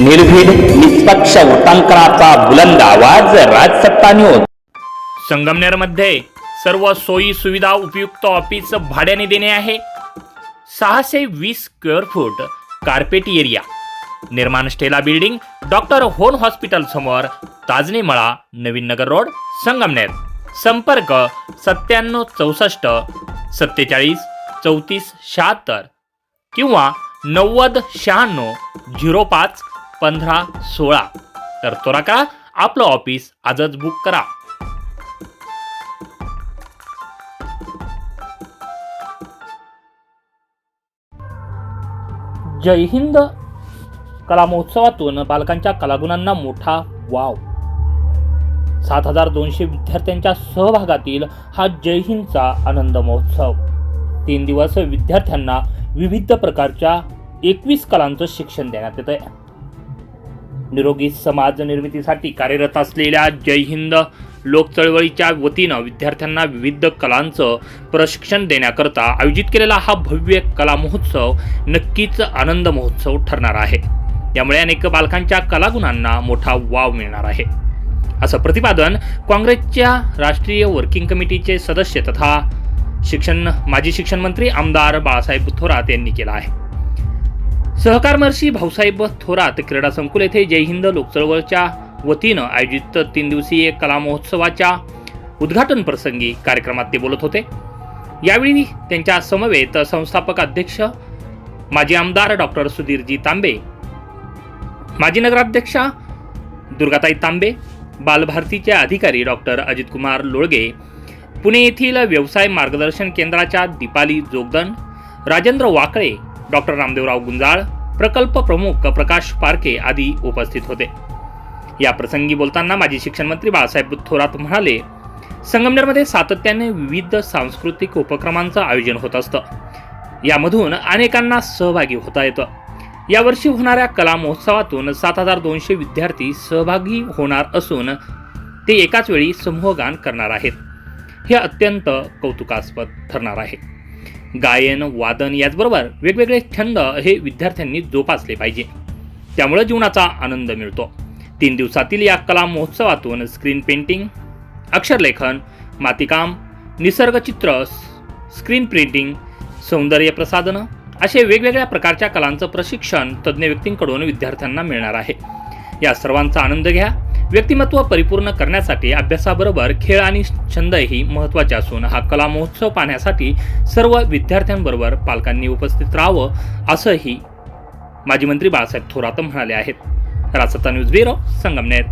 निर्भीड निष्पक्ष वृत्तांकनाचा बुलंद आवाज राजसत्ता न्यूज संगमनेरमध्ये सर्व सोयी सुविधा उपयुक्त ऑफिस भाड्याने देणे आहे. सहाशे वीस स्क्वेअर फूट कार्पेट एरिया. निर्माण स्टेला बिल्डिंग डॉक्टर होन हॉस्पिटल समोर ताजने मळा नवीन नगर रोड संगमनेर. संपर्क सत्त्याण्णव चौसष्ट सत्तेचाळीस चौतीस शहात्तर किंवा नव्वद शहाण्णव झिरो पाच पंधरा सोळा. तर त्वरा करा आपलं ऑफिस आजच बुक करा. जय हिंद. कला महोत्सवातून बालकांच्या कलागुणांना मोठा वाव. सात हजार दोनशे विद्यार्थ्यांच्या सहभागातील हा जय हिंदचा आनंद महोत्सव. तीन दिवस विद्यार्थ्यांना विविध प्रकारच्या एकवीस कलांचं शिक्षण देण्यात येत आहे निरोगी समाज निर्मितीसाठी कार्यरत असलेल्या जय हिंद लोक चळवळीच्या वतीनं विद्यार्थ्यांना विविध कलांचं प्रशिक्षण देण्याकरता आयोजित केलेला हा भव्य कला महोत्सव नक्कीच आनंद महोत्सव ठरणार आहे. यामुळे अनेक बालकांच्या कलागुणांना मोठा वाव मिळणार आहे. असं प्रतिपादन काँग्रेसच्या राष्ट्रीय वर्किंग कमिटीचे सदस्य तथा शिक्षण माजी शिक्षण मंत्री आमदार बाळासाहेब थोरात यांनी केलं आहे. सहकारमर्षी भाऊसाहेब थोरात क्रीडा संकुल येथे जय हिंद लोकचळवळच्या वतीनं आयोजित तीन दिवसीय कला महोत्सवाच्या उद्घाटन प्रसंगी कार्यक्रमात ते बोलत होते. यावेळी त्यांच्या समवेत संस्थापक अध्यक्ष माजी आमदार डॉक्टर सुधीरजी तांबे माजी नगराध्यक्षा दुर्गाताई तांबे बालभारतीचे अधिकारी डॉक्टर अजितकुमार लोळगे पुणे येथील व्यवसाय मार्गदर्शन केंद्राच्या दीपाली जोगदन राजेंद्र वाकळे डॉक्टर रामदेवराव गुंजाळ प्रकल्प प्रमुख प्रकाश पारखे आदी उपस्थित होते. या प्रसंगी बोलताना माजी शिक्षण मंत्री बाळासाहेब थोरात म्हणाले संगमनेरमध्ये सातत्याने विविध सांस्कृतिक उपक्रमांचं आयोजन होत असतं. यामधून अनेकांना सहभागी होता येतं. यावर्षी होणाऱ्या कला महोत्सवातून सात हजार दोनशे विद्यार्थी सहभागी होणार असून ते एकाच वेळी समूहगान करणार आहेत. हे अत्यंत कौतुकास्पद ठरणार आहे. गायन वादन याचबरोबर वेगवेगळे छंद हे विद्यार्थ्यांनी जोपासले पाहिजे. त्यामुळे जीवनाचा आनंद मिळतो. तीन दिवसातील या कला महोत्सवातून स्क्रीन पेंटिंग अक्षरलेखन मातीकाम निसर्गचित्र स्क्रीन प्रिंटिंग सौंदर्य प्रसाधनं असे वेगवेगळ्या प्रकारच्या कलांचं प्रशिक्षण तज्ज्ञ व्यक्तींकडून विद्यार्थ्यांना मिळणार आहे. या सर्वांचा आनंद घ्या. व्यक्तिमत्व परिपूर्ण करण्यासाठी अभ्यासाबरोबर खेळ आणि छंदही महत्त्वाचे असून हा कला महोत्सव पाहण्यासाठी सर्व विद्यार्थ्यांबरोबर पालकांनी उपस्थित राहावं असंही माजी मंत्री बाळासाहेब थोरात म्हणाले आहेत. Rajasthan news bureau Sangamner.